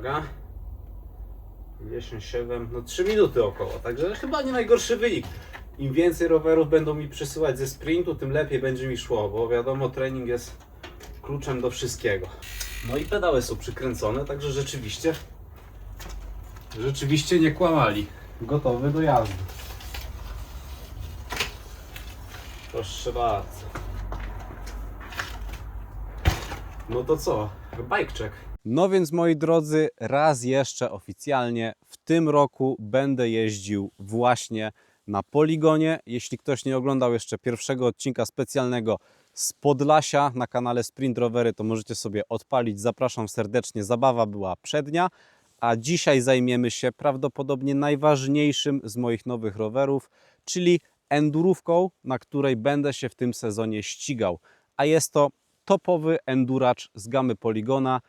uwaga. 57, no 3 minuty około, także chyba nie najgorszy wynik. Im więcej rowerów będą mi przysyłać ze sprintu, tym lepiej będzie mi szło, bo wiadomo, trening jest kluczem do wszystkiego. No i pedały są przykręcone, także rzeczywiście, rzeczywiście nie kłamali. Gotowy do jazdy. Proszę bardzo. No to co? Bike check. No więc moi drodzy, raz jeszcze oficjalnie w tym roku będę jeździł właśnie na poligonie. Jeśli ktoś nie oglądał jeszcze pierwszego odcinka specjalnego z Podlasia na kanale Sprint Rowery, to możecie sobie odpalić. Zapraszam serdecznie. Zabawa była przednia, a dzisiaj zajmiemy się prawdopodobnie najważniejszym z moich nowych rowerów, czyli endurówką, na której będę się w tym sezonie ścigał. A jest to topowy enduracz z gamy Poligona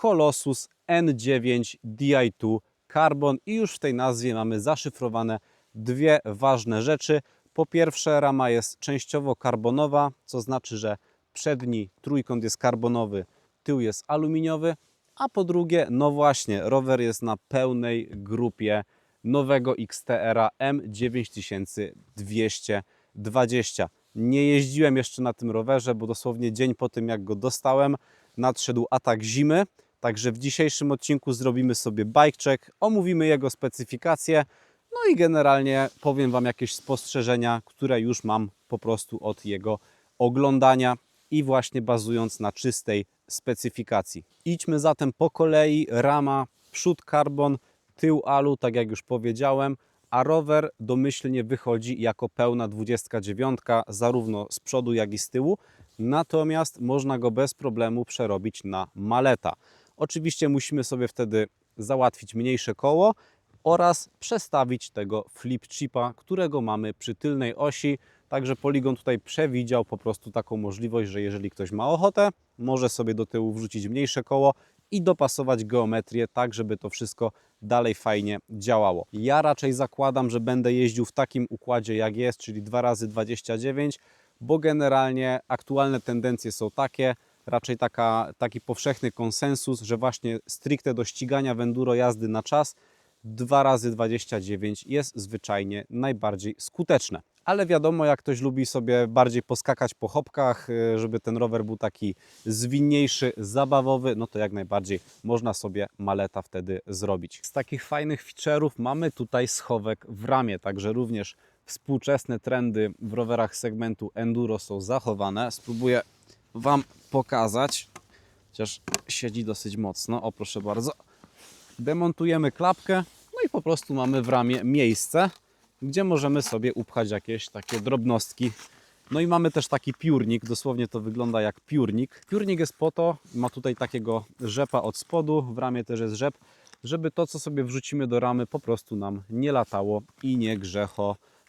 Colossus N9 Di2 Carbon i już w tej nazwie mamy zaszyfrowane dwie ważne rzeczy. Po pierwsze, rama jest częściowo karbonowa, co znaczy, że przedni trójkąt jest karbonowy, tył jest aluminiowy, a po drugie, no właśnie, rower jest na pełnej grupie nowego XTR M9220. Nie jeździłem jeszcze na tym rowerze, bo dosłownie dzień po tym, jak go dostałem, nadszedł atak zimy. Także w dzisiejszym odcinku zrobimy sobie bike check, omówimy jego specyfikację, no i generalnie powiem Wam jakieś spostrzeżenia, które już mam po prostu od jego oglądania i właśnie bazując na czystej specyfikacji. Idźmy zatem po kolei. Rama, przód karbon, tył alu, tak jak już powiedziałem, a rower domyślnie wychodzi jako pełna 29, zarówno z przodu, jak i z tyłu. Natomiast można go bez problemu przerobić na maleta. Oczywiście musimy sobie wtedy załatwić mniejsze koło oraz przestawić tego flip chipa, którego mamy przy tylnej osi. Także Polygon tutaj przewidział po prostu taką możliwość, że jeżeli ktoś ma ochotę, może sobie do tyłu wrzucić mniejsze koło i dopasować geometrię tak, żeby to wszystko dalej fajnie działało. Ja raczej zakładam, że będę jeździł w takim układzie jak jest, czyli 2 razy 29 bo generalnie aktualne tendencje są takie, raczej taka, taki powszechny konsensus, że właśnie stricte do ścigania w enduro jazdy na czas 2 razy 29 jest zwyczajnie najbardziej skuteczne. Ale wiadomo, jak ktoś lubi sobie bardziej poskakać po chopkach, y, żeby ten rower był taki zwinniejszy, zabawowy, no to jak najbardziej można sobie maleta wtedy zrobić. Z takich fajnych feature'ów mamy tutaj schowek w ramie, także również współczesne trendy w rowerach segmentu enduro są zachowane. Spróbuję Wam pokazać, chociaż siedzi dosyć mocno. O, proszę bardzo. Demontujemy klapkę, no i po prostu mamy w ramie miejsce, gdzie możemy sobie upchać jakieś takie drobnostki. No i mamy też taki piórnik, dosłownie to wygląda jak piórnik. Piórnik jest po to, ma tutaj takiego rzepa od spodu, w ramie też jest rzep, żeby to, co sobie wrzucimy do ramy, po prostu nam nie latało i nie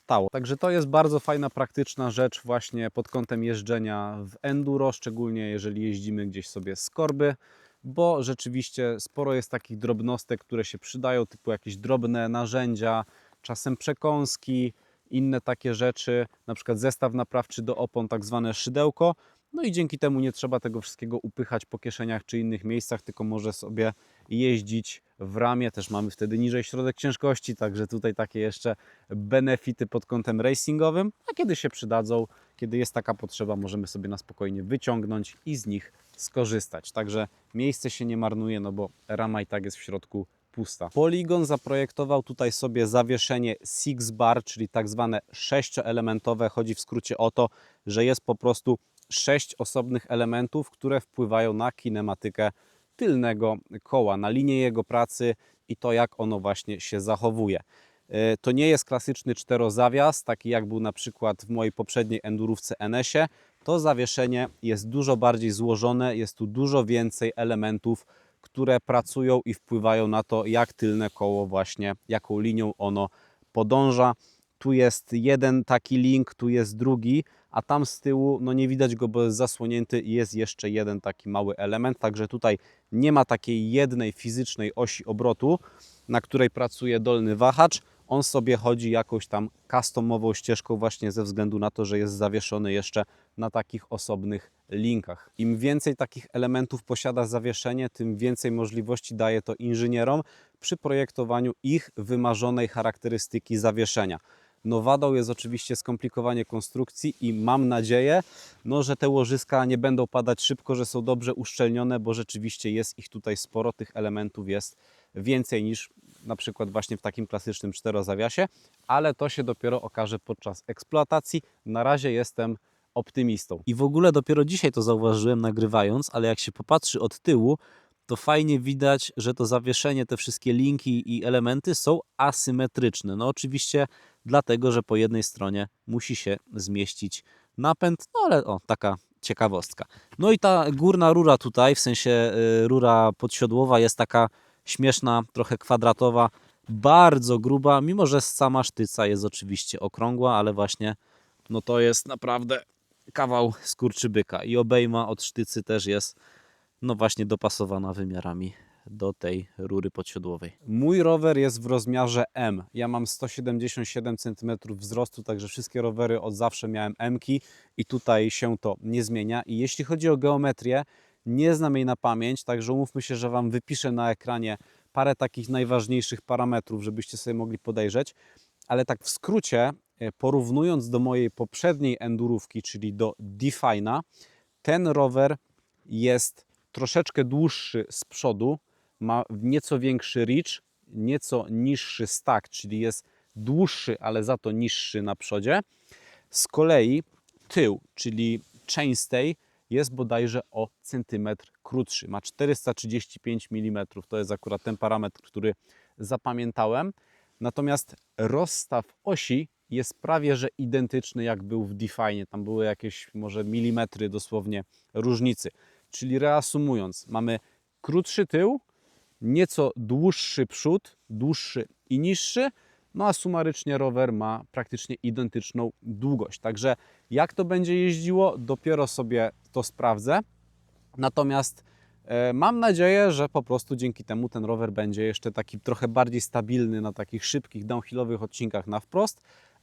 grzechotało. Także to jest bardzo fajna, praktyczna rzecz właśnie pod kątem jeżdżenia w enduro, szczególnie jeżeli jeździmy gdzieś sobie z korby, bo rzeczywiście sporo jest takich drobnostek, które się przydają, typu jakieś drobne narzędzia, czasem przekąski, inne takie rzeczy, na przykład zestaw naprawczy do opon, tak zwane szydełko. No i dzięki temu nie trzeba tego wszystkiego upychać po kieszeniach czy innych miejscach, tylko może sobie jeździć w ramie. Też mamy wtedy niżej środek ciężkości, także tutaj takie jeszcze benefity pod kątem racingowym. A kiedy się przydadzą, kiedy jest taka potrzeba, możemy sobie na spokojnie wyciągnąć i z nich skorzystać. Także miejsce się nie marnuje, no bo rama i tak jest w środku pusta. Polygon zaprojektował tutaj sobie zawieszenie six bar, czyli tak zwane sześcioelementowe. Chodzi w skrócie o to, że jest po prostu sześć osobnych elementów, które wpływają na kinematykę tylnego koła, na linię jego pracy i to, jak ono właśnie się zachowuje. E, To nie jest klasyczny czterozawias, taki jak był na przykład w mojej poprzedniej endurówce NS-ie. To zawieszenie jest dużo bardziej złożone, jest tu dużo więcej elementów, które pracują i wpływają na to, jak tylne koło właśnie, jaką linią ono podąża. Tu jest jeden taki link, tu jest drugi, a tam z tyłu, no nie widać go, bo jest zasłonięty i jest jeszcze jeden taki mały element, także tutaj nie ma takiej jednej fizycznej osi obrotu, na której pracuje dolny wahacz. on sobie chodzi jakąś tam customową ścieżką właśnie ze względu na to, że jest zawieszony jeszcze na takich osobnych linkach. Im więcej takich elementów posiada zawieszenie, tym więcej możliwości daje to inżynierom przy projektowaniu ich wymarzonej charakterystyki zawieszenia. No wadą jest oczywiście skomplikowanie konstrukcji i mam nadzieję, no, że te łożyska nie będą padać szybko, że są dobrze uszczelnione, bo rzeczywiście jest ich tutaj sporo, tych elementów jest więcej niż na przykład właśnie w takim klasycznym czterozawiasie, ale to się dopiero okaże podczas eksploatacji. Na razie jestem optymistą. I w ogóle dopiero dzisiaj to zauważyłem nagrywając, ale jak się popatrzy od tyłu, to fajnie widać, że to zawieszenie, te wszystkie linki i elementy są asymetryczne. No oczywiście dlatego, że po jednej stronie musi się zmieścić napęd, no ale o, taka ciekawostka. No i ta górna rura tutaj, w sensie y, rura podsiodłowa jest taka śmieszna, trochę kwadratowa, bardzo gruba, mimo że sama sztyca jest oczywiście okrągła, ale właśnie no to jest naprawdę kawał skurczybyka i obejma od sztycy też jest no właśnie dopasowana wymiarami do tej rury podsiodłowej. Mój rower jest w rozmiarze M. Ja mam 177 cm wzrostu, także wszystkie rowery od zawsze miałem M-ki i tutaj się to nie zmienia. I jeśli chodzi o geometrię, nie znam jej na pamięć, także umówmy się, że Wam wypiszę na ekranie parę takich najważniejszych parametrów, żebyście sobie mogli podejrzeć. Ale tak w skrócie, e, porównując do mojej poprzedniej endurówki, czyli do Defina, ten rower jest troszeczkę dłuższy z przodu, ma nieco większy reach, nieco niższy stack, czyli jest dłuższy, ale za to niższy na przodzie. Z kolei tył, czyli chainstay, jest bodajże o centymetr krótszy. Ma 435 mm. To jest akurat ten parametr, który zapamiętałem. Natomiast rozstaw osi jest prawie że identyczny jak był w Define. Tam były jakieś może milimetry dosłownie różnicy. Czyli reasumując, mamy krótszy tył, nieco dłuższy przód, dłuższy i niższy, no a sumarycznie rower ma praktycznie identyczną długość. Także jak to będzie jeździło, dopiero sobie to sprawdzę. Natomiast e, mam nadzieję, że po prostu dzięki temu ten rower będzie jeszcze taki trochę bardziej stabilny na takich szybkich downhillowych odcinkach na wprost,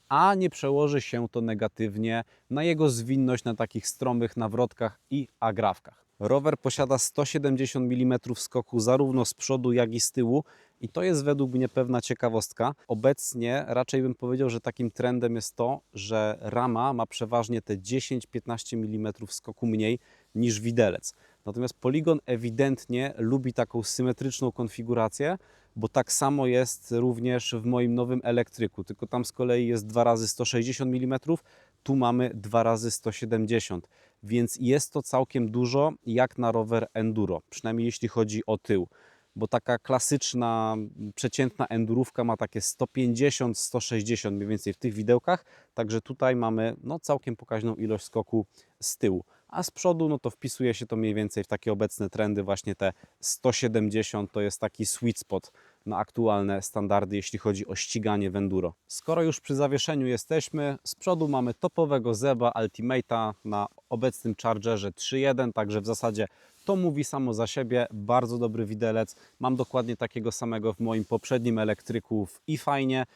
a nie przełoży się to negatywnie na jego zwinność na takich stromych nawrotkach i agrawkach. Rower posiada 170 mm skoku zarówno z przodu, jak i z tyłu i to jest według mnie pewna ciekawostka. Obecnie raczej bym powiedział, że takim trendem jest to, że rama ma przeważnie te 10-15 mm skoku mniej niż widelec. Natomiast Polygon ewidentnie lubi taką symetryczną konfigurację, bo tak samo jest również w moim nowym elektryku, tylko tam z kolei jest 2 razy 160 mm, tu mamy 2 razy 170 więc jest to całkiem dużo jak na rower enduro, przynajmniej jeśli chodzi o tył. Bo taka klasyczna, przeciętna endurówka ma takie 150-160 mniej więcej w tych widełkach, także tutaj mamy no, całkiem pokaźną ilość skoku z tyłu. A z przodu no to wpisuje się to mniej więcej w takie obecne trendy, właśnie te 170 to jest taki sweet spot na aktualne standardy, jeśli chodzi o ściganie w enduro. Skoro już przy zawieszeniu jesteśmy, z przodu mamy topowego Zeba Ultimate'a na obecnym Chargerze 3.1, także w zasadzie to mówi samo za siebie, bardzo dobry widelec. Mam dokładnie takiego samego w moim poprzednim elektryku w i fajnie.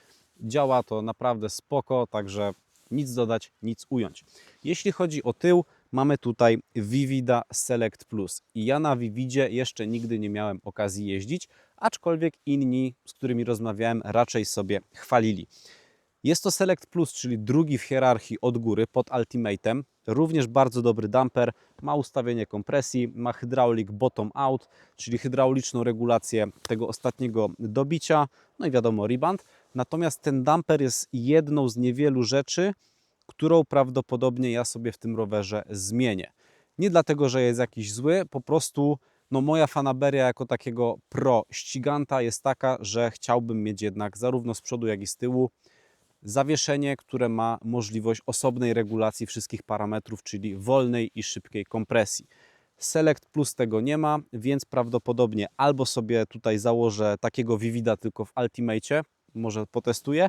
Działa to naprawdę spoko, także nic dodać, nic ująć. Jeśli chodzi o tył, mamy tutaj Vivida Select Plus. I ja na Vividzie jeszcze nigdy nie miałem okazji jeździć, aczkolwiek inni, z którymi rozmawiałem, raczej sobie chwalili. Jest to Select Plus, czyli drugi w hierarchii od góry pod Ultimatem. Również bardzo dobry damper, ma ustawienie kompresji, ma hydraulic bottom out, czyli hydrauliczną regulację tego ostatniego dobicia, no i wiadomo rebound. Natomiast ten damper jest jedną z niewielu rzeczy, którą prawdopodobnie ja sobie w tym rowerze zmienię. Nie dlatego, że jest jakiś zły, po prostu no moja fanaberia jako takiego pro ściganta jest taka, że chciałbym mieć jednak zarówno z przodu, jak i z tyłu zawieszenie, które ma możliwość osobnej regulacji wszystkich parametrów, czyli wolnej i szybkiej kompresji. Select Plus tego nie ma, więc prawdopodobnie albo sobie tutaj założę takiego Vivida tylko w Ultimate, może potestuję,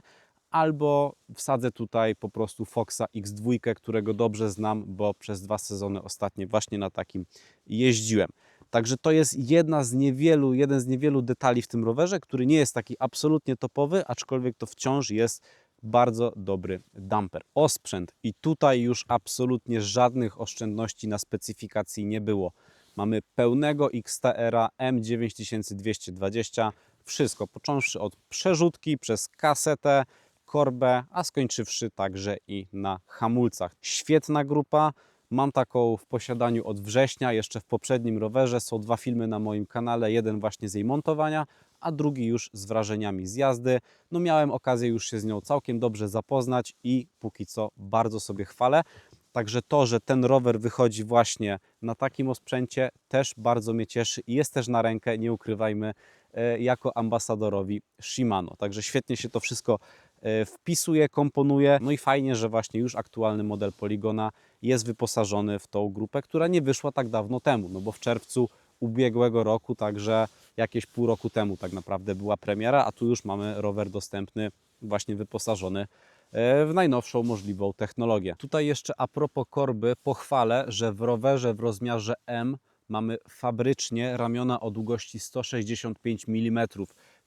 albo wsadzę tutaj po prostu Foxa X2, którego dobrze znam, bo przez dwa sezony ostatnie właśnie na takim jeździłem. Także to jest jedna z niewielu, jeden z niewielu detali w tym rowerze, który nie jest taki absolutnie topowy, aczkolwiek to wciąż jest bardzo dobry damper. Osprzęt i tutaj już absolutnie żadnych oszczędności na specyfikacji nie było. Mamy pełnego XTR M9220, wszystko począwszy od przerzutki przez kasetę, korbę, a skończywszy także i na hamulcach. Świetna grupa. Mam taką w posiadaniu od września, jeszcze w poprzednim rowerze. Są dwa filmy na moim kanale, jeden właśnie z jej montowania, a drugi już z wrażeniami z jazdy. No miałem okazję już się z nią całkiem dobrze zapoznać i póki co bardzo sobie chwalę. Także to, że ten rower wychodzi właśnie na takim osprzęcie też bardzo mnie cieszy i jest też na rękę, nie ukrywajmy, e, jako ambasadorowi Shimano. Także świetnie się to wszystko wpisuje, komponuje. No i fajnie, że właśnie już aktualny model Poligona jest wyposażony w tą grupę, która nie wyszła tak dawno temu, no bo w czerwcu ubiegłego roku, także jakieś pół roku temu tak naprawdę była premiera, a tu już mamy rower dostępny, właśnie wyposażony e, w najnowszą możliwą technologię. Tutaj jeszcze a propos korby pochwalę, że w rowerze w rozmiarze M mamy fabrycznie ramiona o długości 165 mm,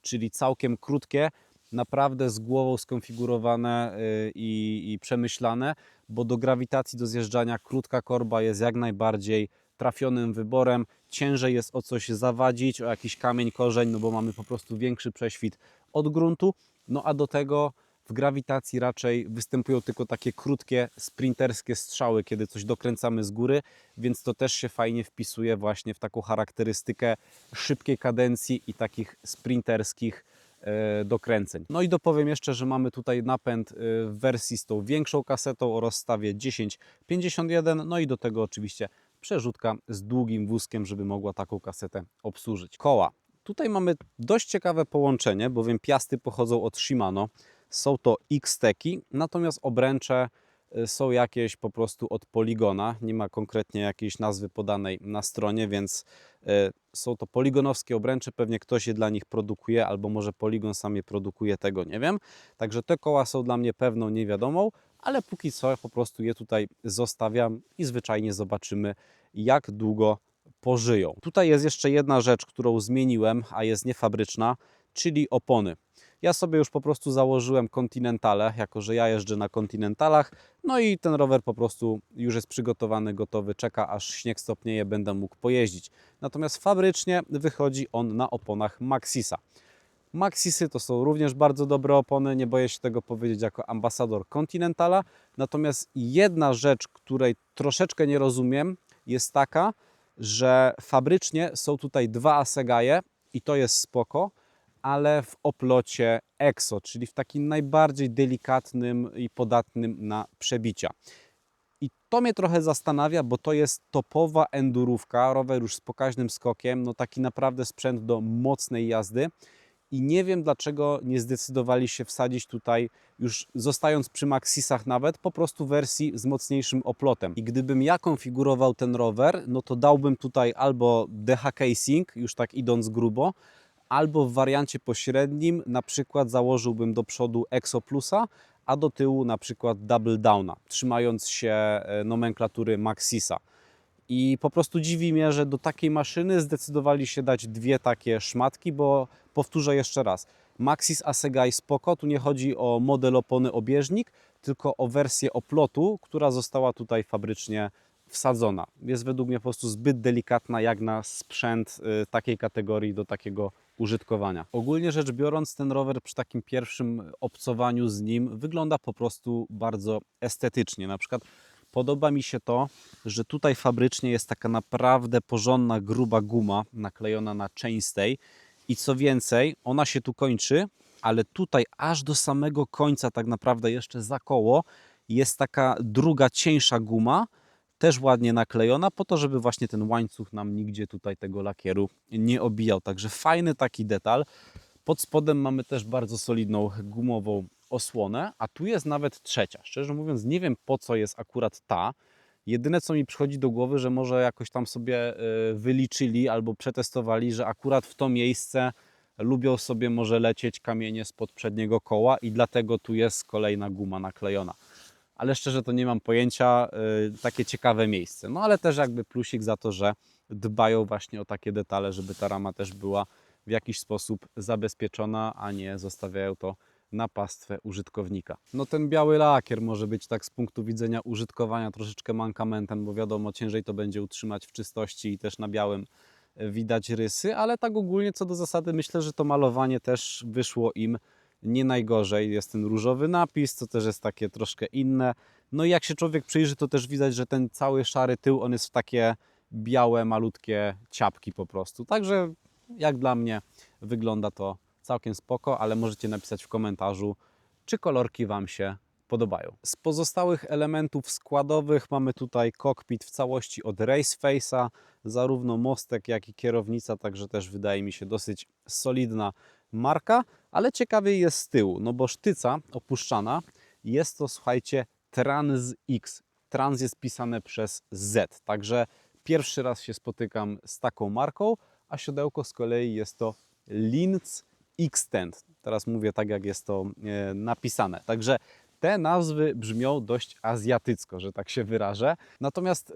czyli całkiem krótkie, naprawdę z głową skonfigurowane y, i, i przemyślane, bo do grawitacji, do zjeżdżania krótka korba jest jak najbardziej trafionym wyborem. Ciężej jest o coś zawadzić, o jakiś kamień, korzeń, no bo mamy po prostu większy prześwit od gruntu. No a do tego w grawitacji raczej występują tylko takie krótkie, sprinterskie strzały, kiedy coś dokręcamy z góry, więc to też się fajnie wpisuje właśnie w taką charakterystykę szybkiej kadencji i takich sprinterskich dokręceń. No i dopowiem jeszcze, że mamy tutaj napęd e, w wersji z tą większą kasetą o rozstawie 1051, no i do tego oczywiście przerzutka z długim wózkiem, żeby mogła taką kasetę obsłużyć. Koła. Tutaj mamy dość ciekawe połączenie, bowiem piasty pochodzą od Shimano. Są to X-Teki, natomiast obręcze są jakieś po prostu od Poligona. Nie ma konkretnie jakiejś nazwy podanej na stronie, więc y, są to poligonowskie obręcze. Pewnie ktoś je dla nich produkuje, albo może Poligon sam je produkuje, tego nie wiem. Także te koła są dla mnie pewną niewiadomą, ale póki co po prostu je tutaj zostawiam i zwyczajnie zobaczymy, jak długo pożyją. Tutaj jest jeszcze jedna rzecz, którą zmieniłem, a jest niefabryczna, czyli opony. Ja sobie już po prostu założyłem Continentale, jako że ja jeżdżę na Continentalach, no i ten rower po prostu już jest przygotowany, gotowy, czeka aż śnieg stopnieje, będę mógł pojeździć. Natomiast fabrycznie wychodzi on na oponach Maxisa. Maxisy to są również bardzo dobre opony, nie boję się tego powiedzieć jako ambasador Continentala. Natomiast jedna rzecz, której troszeczkę nie rozumiem, jest taka, że fabrycznie są tutaj dwa asegaje i to jest spoko, ale w oplocie EXO, czyli w takim najbardziej delikatnym i podatnym na przebicia. I to mnie trochę zastanawia, bo to jest topowa endurówka, rower już z pokaźnym skokiem, no taki naprawdę sprzęt do mocnej jazdy. I nie wiem dlaczego nie zdecydowali się wsadzić tutaj, już zostając przy Maxisach nawet, po prostu wersji z mocniejszym oplotem. I gdybym ja konfigurował ten rower, no to dałbym tutaj albo DH Casing, już tak idąc grubo, albo w wariancie pośrednim na przykład założyłbym do przodu Exo Plusa, a do tyłu na przykład Double Downa, trzymając się e, nomenklatury Maxisa. I po prostu dziwi mnie, że do takiej maszyny zdecydowali się dać dwie takie szmatki, bo powtórzę jeszcze raz. Maxis Asegai spoko, tu nie chodzi o model opony obieżnik, tylko o wersję oplotu, która została tutaj fabrycznie wsadzona. Jest według mnie po prostu zbyt delikatna jak na sprzęt y, takiej kategorii do takiego użytkowania. Ogólnie rzecz biorąc, ten rower przy takim pierwszym obcowaniu z nim wygląda po prostu bardzo estetycznie. Na przykład podoba mi się to, że tutaj fabrycznie jest taka naprawdę porządna, gruba guma naklejona na chainstay i co więcej, ona się tu kończy, ale tutaj aż do samego końca tak naprawdę jeszcze za koło jest taka druga, cieńsza guma, też ładnie naklejona, po to, żeby właśnie ten łańcuch nam nigdzie tutaj tego lakieru nie obijał. Także fajny taki detal. Pod spodem mamy też bardzo solidną gumową osłonę, a tu jest nawet trzecia. Szczerze mówiąc, nie wiem po co jest akurat ta. Jedyne co mi przychodzi do głowy, że może jakoś tam sobie y, wyliczyli albo przetestowali, że akurat w to miejsce lubią sobie może lecieć kamienie spod przedniego koła i dlatego tu jest kolejna guma naklejona ale szczerze to nie mam pojęcia, y, takie ciekawe miejsce. No ale też jakby plusik za to, że dbają właśnie o takie detale, żeby ta rama też była w jakiś sposób zabezpieczona, a nie zostawiają to na pastwę użytkownika. No ten biały lakier może być tak z punktu widzenia użytkowania troszeczkę mankamentem, bo wiadomo, ciężej to będzie utrzymać w czystości i też na białym e, widać rysy, ale tak ogólnie co do zasady myślę, że to malowanie też wyszło im nie najgorzej. Jest ten różowy napis, co też jest takie troszkę inne. No i jak się człowiek przyjrzy, to też widać, że ten cały szary tył, on jest w takie białe, malutkie ciapki po prostu. Także jak dla mnie wygląda to całkiem spoko, ale możecie napisać w komentarzu, czy kolorki Wam się podobają. Z pozostałych elementów składowych mamy tutaj kokpit w całości od Race Face'a, zarówno mostek, jak i kierownica, także też wydaje mi się dosyć solidna marka, ale ciekawie jest z tyłu, no bo sztyca opuszczana jest to, słuchajcie, Trans X. Trans jest pisane przez Z, także pierwszy raz się spotykam z taką marką, a siodełko z kolei jest to Linz Xtend. Teraz mówię tak, jak jest to e, napisane. Także te nazwy brzmią dość azjatycko, że tak się wyrażę. Natomiast e,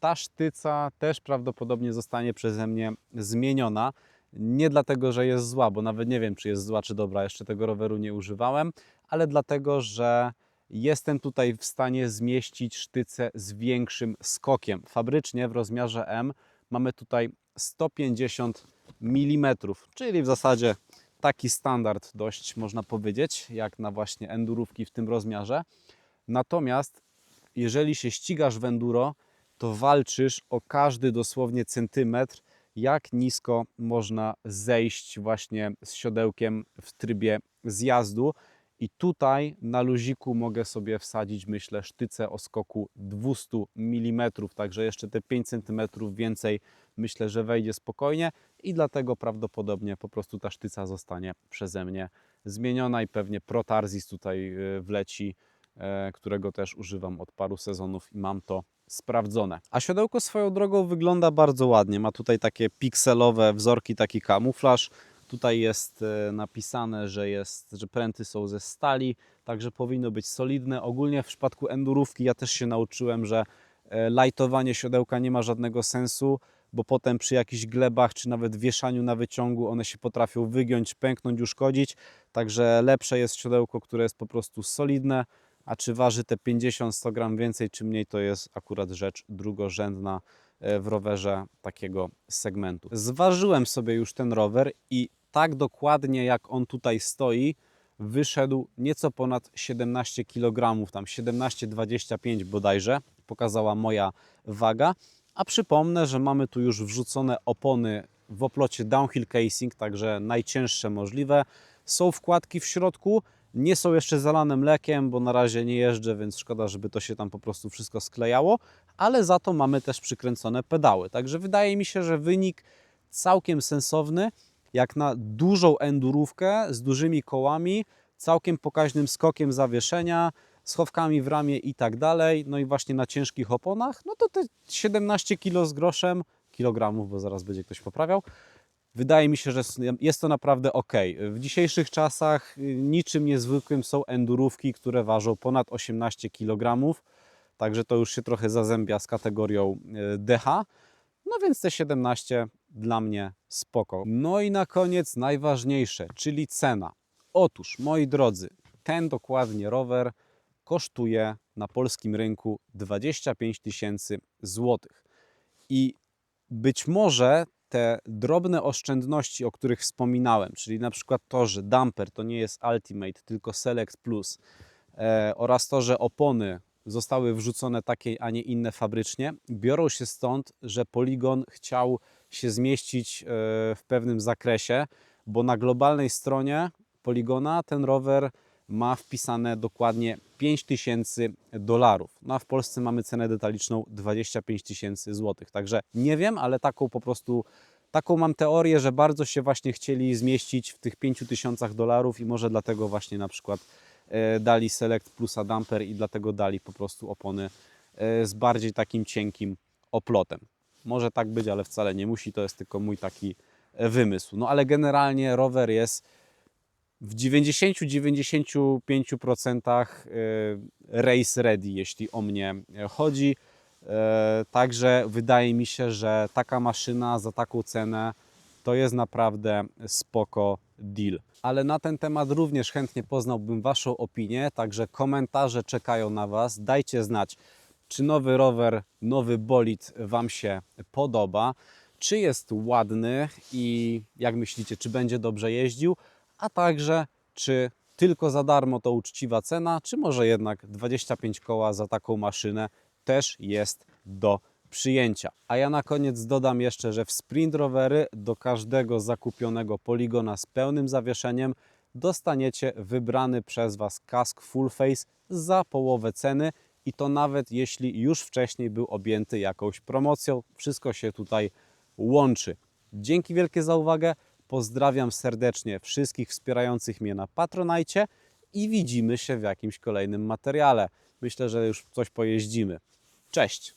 ta sztyca też prawdopodobnie zostanie przeze mnie zmieniona. Nie dlatego, że jest zła, bo nawet nie wiem, czy jest zła, czy dobra, jeszcze tego roweru nie używałem, ale dlatego, że jestem tutaj w stanie zmieścić sztycę z większym skokiem. Fabrycznie w rozmiarze M mamy tutaj 150 mm, czyli w zasadzie taki standard dość można powiedzieć, jak na właśnie endurówki w tym rozmiarze. Natomiast jeżeli się ścigasz w enduro, to walczysz o każdy dosłownie centymetr, jak nisko można zejść właśnie z siodełkiem w trybie zjazdu. I tutaj na luziku mogę sobie wsadzić, myślę, sztycę o skoku 200 mm, także jeszcze te 5 cm więcej myślę, że wejdzie spokojnie i dlatego prawdopodobnie po prostu ta sztyca zostanie przeze mnie zmieniona i pewnie Protarzis tutaj y, wleci, e, którego też używam od paru sezonów i mam to sprawdzone. A siodełko swoją drogą wygląda bardzo ładnie. Ma tutaj takie pikselowe wzorki, taki kamuflaż. Tutaj jest e, napisane, że, jest, że pręty są ze stali, także powinno być solidne. Ogólnie w przypadku endurówki ja też się nauczyłem, że e, lajtowanie siodełka nie ma żadnego sensu, bo potem przy jakichś glebach czy nawet wieszaniu na wyciągu one się potrafią wygiąć, pęknąć, uszkodzić. Także lepsze jest siodełko, które jest po prostu solidne, a czy waży te 50-100 gram więcej czy mniej, to jest akurat rzecz drugorzędna e, w rowerze takiego segmentu. Zważyłem sobie już ten rower i tak dokładnie jak on tutaj stoi, wyszedł nieco ponad 17 kg, tam 17,25 bodajże, pokazała moja waga. A przypomnę, że mamy tu już wrzucone opony w oplocie downhill casing, także najcięższe możliwe. Są wkładki w środku, nie są jeszcze zalane mlekiem, bo na razie nie jeżdżę, więc szkoda, żeby to się tam po prostu wszystko sklejało, ale za to mamy też przykręcone pedały. Także wydaje mi się, że wynik całkiem sensowny, jak na dużą endurówkę z dużymi kołami, całkiem pokaźnym skokiem zawieszenia, schowkami w ramię i tak dalej, no i właśnie na ciężkich oponach, no to te 17 kg z groszem, kilogramów, bo zaraz będzie ktoś poprawiał, wydaje mi się, że jest to naprawdę ok. W dzisiejszych czasach y, niczym niezwykłym są endurówki, które ważą ponad 18 kg, także to już się trochę zazębia z kategorią y, DH, no więc te 17 dla mnie spoko. No i na koniec najważniejsze, czyli cena. Otóż, moi drodzy, ten dokładnie rower kosztuje na polskim rynku 25 tysięcy złotych. I być może te drobne oszczędności, o których wspominałem, czyli na przykład to, że damper to nie jest Ultimate, tylko Select Plus e, oraz to, że opony zostały wrzucone takie, a nie inne fabrycznie, biorą się stąd, że Polygon chciał się zmieścić e, w pewnym zakresie, bo na globalnej stronie Poligona ten rower ma wpisane dokładnie 5000 dolarów. No a w Polsce mamy cenę detaliczną 25 tysięcy złotych. Także nie wiem, ale taką po prostu taką mam teorię, że bardzo się właśnie chcieli zmieścić w tych 5000 dolarów i może dlatego właśnie na przykład e, dali Select Plusa Damper i dlatego dali po prostu opony e, z bardziej takim cienkim oplotem. Może tak być, ale wcale nie musi, to jest tylko mój taki e, wymysł. No ale generalnie rower jest w 90-95% y, race ready, jeśli o mnie chodzi. E, Także wydaje mi się, że taka maszyna za taką cenę to jest naprawdę spoko deal. Ale na ten temat również chętnie poznałbym Waszą opinię, także komentarze czekają na Was. Dajcie znać, czy nowy rower, nowy bolid Wam się podoba, czy jest ładny i jak myślicie, czy będzie dobrze jeździł, a także czy tylko za darmo to uczciwa cena, czy może jednak 25 koła za taką maszynę też jest do przyjęcia. A ja na koniec dodam jeszcze, że w Sprint Rowery do każdego zakupionego poligona z pełnym zawieszeniem dostaniecie wybrany przez Was kask Full Face za połowę ceny i to nawet jeśli już wcześniej był objęty jakąś promocją. Wszystko się tutaj łączy. Dzięki wielkie za uwagę. Pozdrawiam serdecznie wszystkich wspierających mnie na Patronajcie i widzimy się w jakimś kolejnym materiale. Myślę, że już coś pojeździmy. Cześć!